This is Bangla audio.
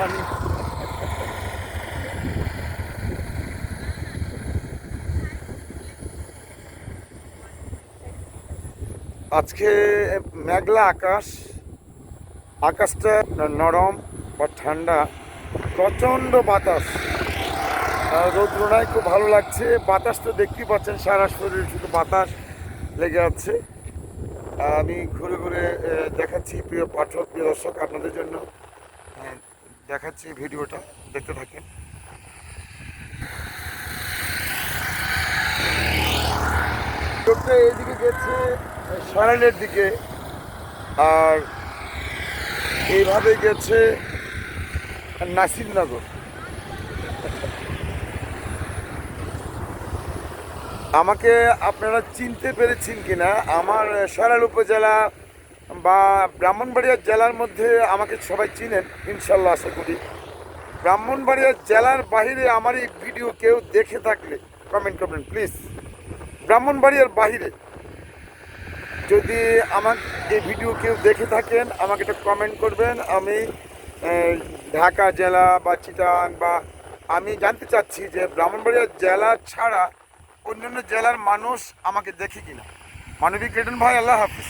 পানি আজকে মেঘলা আকাশ, আকাশটা নরম বা ঠান্ডা, প্রচণ্ড বাতাস। রৌদ্র নাই খুব ভালো লাগছে। বাতাস তো দেখতেই পাচ্ছেন, সারা শরীর শুধু বাতাস লেগে আছে। আমি ঘুরে ঘুরে দেখাচ্ছি প্রিয় পাঠক, প্রিয় দর্শক আপনাদের জন্য। দেখাচ্ছি ভিডিওটা, দেখতে থাকেন। এদিকে গেছে, সরাইলের দিকে, আর এইভাবে গেছে নাসিরনগর। আমাকে আপনারা চিনতে পেরেছেন কিনা, আমার সরাইল উপজেলা বা ব্রাহ্মণবাড়িয়া জেলার মধ্যে আমাকে সবাই চিনেন, ইনশাল্লাহ আশা করি। ব্রাহ্মণবাড়িয়া জেলার বাইরে আমার এই ভিডিও কেউ দেখে থাকলে কমেন্ট করবেন প্লিজ ব্রাহ্মণবাড়িয়ার বাইরে যদি আমার এই ভিডিও কেউ দেখে থাকেন, আমাকে একটা কমেন্ট করবেন। আমি ঢাকা জেলা বা চিটাং বা আমি জানতে চাচ্ছি যে ব্রাহ্মণবাড়িয়া জেলা ছাড়া অন্যান্য জেলার মানুষ আমাকে দেখে কিনা। মানবিক রিটার্ন ভাই, আল্লাহ হাফিজ।